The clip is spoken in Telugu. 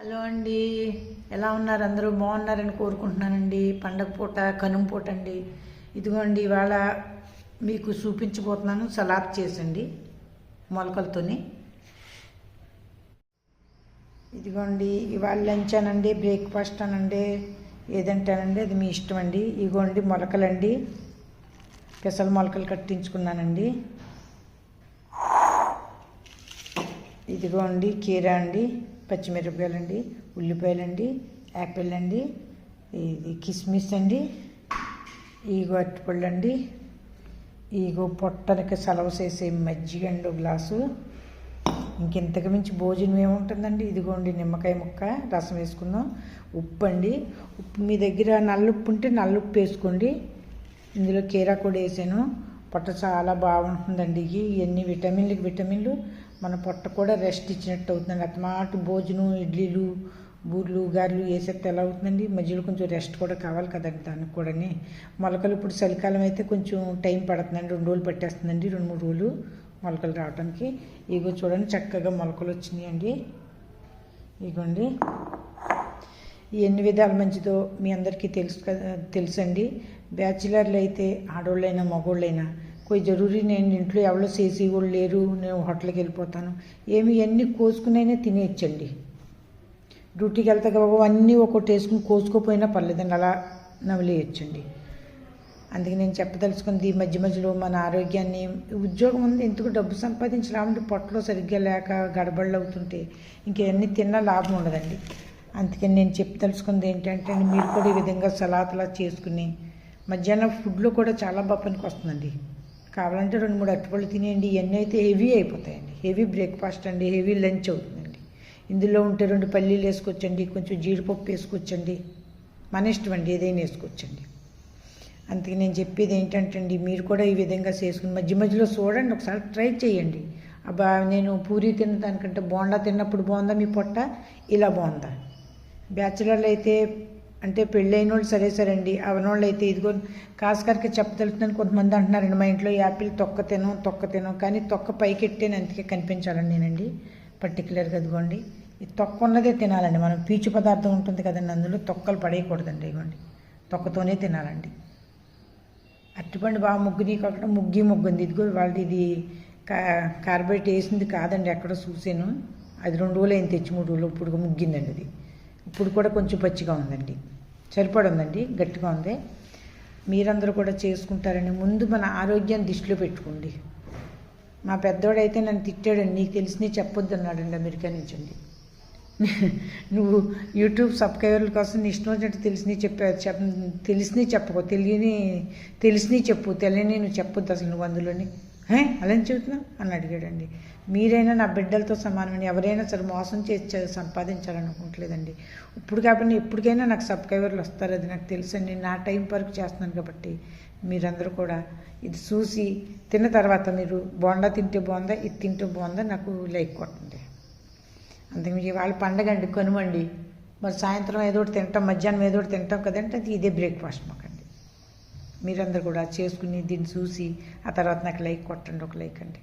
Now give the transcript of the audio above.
హలో అండి. ఎలా ఉన్నారు? అందరూ బాగున్నారని కోరుకుంటున్నానండి. పండగ పూట కనుమ పూట అండి. ఇదిగోండి ఇవాళ మీకు చూపించబోతున్నాను సలాద్ చేసండి మొలకలతోని. ఇదిగోండి ఇవాళ లంచ్ అనండి బ్రేక్ఫాస్ట్ అనండి ఏదంటానండి అది మీ ఇష్టం అండి ఇదిగోండి మొలకలండి. పెసల మొలకలు కట్టించుకున్నానండి. ఇదిగోండి కీరా అండి. పచ్చిమిరపకాయలండి ఉల్లిపాయలండి యాపిల్ అండి ఇది కిస్మిస్ అండి ఈగో అరటిపళ్ళు అండి ఈగో పొట్టలకి చేసే మజ్జిగ అండి ఒక గ్లాసు. ఇంకెంతకు మించి భోజనం ఏముంటుందండి? ఇదిగోండి నిమ్మకాయ ముక్క రసం వేసుకుందాం. ఉప్పు అండి ఉప్పు మీ దగ్గర నల్లుప్పు ఉంటే నల్లుప్పు వేసుకోండి. ఇందులో కీరా కూడా వేసాను. పొట్ట చాలా బాగుంటుందండి. ఇవన్నీ విటమిన్లు విటమిన్లు మన పొట్ట కూడా రెస్ట్ ఇచ్చినట్టు అవుతుందండి. అతమాట భోజనం ఇడ్లీలు బూర్లు గారెలు వేసేస్తే ఎలా అవుతుందండి? మధ్యలో కొంచెం రెస్ట్ కూడా కావాలి కదండి దానికి కూడాని. మొలకలు ఇప్పుడు చలికాలం అయితే కొంచెం టైం పడుతుందండి. రెండు రోజులు పట్టేస్తుందండి రెండు మూడు రోజులు మొలకలు రావడానికి ఇగో చూడండి చక్కగా మొలకలు వచ్చినాయండి. ఇగోండి. ఎన్ని విధాలు మంచిదో మీ అందరికీ తెలుసు తెలుసండి. బ్యాచిలర్లు అయితే ఆడవాళ్ళైనా మగవాళ్ళైనా కొయి జరూరీ నేను ఇంట్లో ఎవరో చేసి కూడా లేరు నేను హోటల్కి వెళ్ళిపోతాను. ఏమి ఇవన్నీ కోసుకునైనా తినేయచ్చండి. డ్యూటీకి వెళ్తా బాబు అన్నీ ఒకటి వేసుకుని కోసుకోపోయినా పర్లేదండి అలా నవలేయచ్చండి అందుకే నేను చెప్పదలుచుకుంది ఈ మధ్య మధ్యలో మన ఆరోగ్యాన్ని ఉద్యోగం ఉంది ఎందుకు డబ్బు సంపాదించలేమంటే పొట్టలో సరిగ్గా లేక గడబడలు అవుతుంటే ఇంకవన్నీ తిన్నా లాభం ఉండదండి. అందుకని నేను చెప్పదలుచుకుంది ఏంటంటే మీరు కూడా ఈ విధంగా సలాతలా చేసుకుని మధ్యాహ్నం ఫుడ్లో కూడా చాలా బాగా పనికి వస్తుందండి. కావాలంటే రెండు మూడు అరటిపళ్ళు తినేయండి ఇవన్నీ అయితే హెవీ అయిపోతాయండి. హెవీ బ్రేక్ఫాస్ట్ అండి హెవీ లంచ్ అవుతుందండి. ఇందులో ఉంటే రెండు పల్లీలు వేసుకొచ్చండి కొంచెం జీడిపప్పు వేసుకోవచ్చండి. మన ఇష్టం అండి ఏదైనా వేసుకోవచ్చండి. అందుకే నేను చెప్పేది ఏంటంటే అండి మీరు కూడా ఈ విధంగా చేసుకుని మధ్య మధ్యలో చూడండి ఒకసారి ట్రై చేయండి. అబ్బా నేను పూరి తిన్న దానికంటే బోండా తిన్నప్పుడు బాగుందా మీ పొట్ట? ఇలా బాగుందా? బ్యాచిలర్లు అయితే అంటే పెళ్ళైన వాళ్ళు సరే సరే అండి అవనోళ్ళు అయితే ఇదిగో కాస్కర్కి చెప్పదలుతున్నాను కొంతమంది అంటున్నారండి మా ఇంట్లో యాపిల్ తొక్క తినం తొక్క తినం కానీ తొక్క పైకి ఎట్టే అందుకే కనిపించాలండి నేనండి పర్టికులర్గా అదిగోండి ఈ తొక్క ఉన్నదే తినాలండి మనం పీచు పదార్థం ఉంటుంది కదండి అందులో తొక్కలు పడేయకూడదండి ఇవ్వండి తొక్కతోనే తినాలండి. అరటిపండు బాగా ముగ్గుని కాకుండా ముగ్గి ముగ్గుంది ఇదిగో వాళ్ళది ఇది కా కార్బోరేట్ వేసింది కాదండి ఎక్కడో చూసాను అది రెండు రోజులు అయింది తెచ్చి మూడు రోజులు ఇప్పుడు ముగ్గిందండి అది. ఇప్పుడు కూడా కొంచెం పచ్చిగా ఉందండి. సరిపడి ఉందండి గట్టిగా ఉంది. మీరందరూ కూడా చేసుకుంటారని ముందు మన ఆరోగ్యాన్ని దృష్టిలో పెట్టుకోండి. మా పెద్దోడైతే నన్ను తిట్టాడండి నీకు తెలిసినవి చెప్పొద్దన్నాడండి అమెరికా నుంచి నువ్వు యూట్యూబ్ సబ్స్క్రైబర్ల కోసం నీ ఇష్టం వచ్చినట్టు తెలిసినవి చెప్పా చెప్ తెలిసినవి చెప్పకు తెలియని తెలిసినవి చెప్పు తెలియని నువ్వు చెప్పొద్దు అసలు నువ్వు అందులోని. అలా చెబుతున్నావు? అని అడిగాడండి. మీరైనా నా బిడ్డలతో సమానమని ఎవరైనా సరే మోసం చేసి సంపాదించాలనుకోవట్లేదండి ఇప్పుడు కాబట్టి ఎప్పటికైనా నాకు సబ్స్క్రైబర్లు వస్తారు అది నాకు తెలుసండి. నా టైం వరకు చేస్తున్నాను కాబట్టి మీరందరూ కూడా ఇది చూసి తిన్న తర్వాత మీరు బోండా తింటే బాగుందా ఇది తింటే బాగుందా నాకు లైక్ కొట్టండి. అందుకని ఇవాళ పండగ అండి కనుమండి. మరి సాయంత్రం ఏదో ఒకటి తింటాం మధ్యాహ్నం ఏదో ఒకటి తింటాం కదంటే అది ఇదే బ్రేక్ఫాస్ట్ మాకండి. మీరందరూ కూడా చేసుకుని దీన్ని చూసి ఆ తర్వాత నాకు లైక్ కొట్టండి ఒక లైక్ అండి.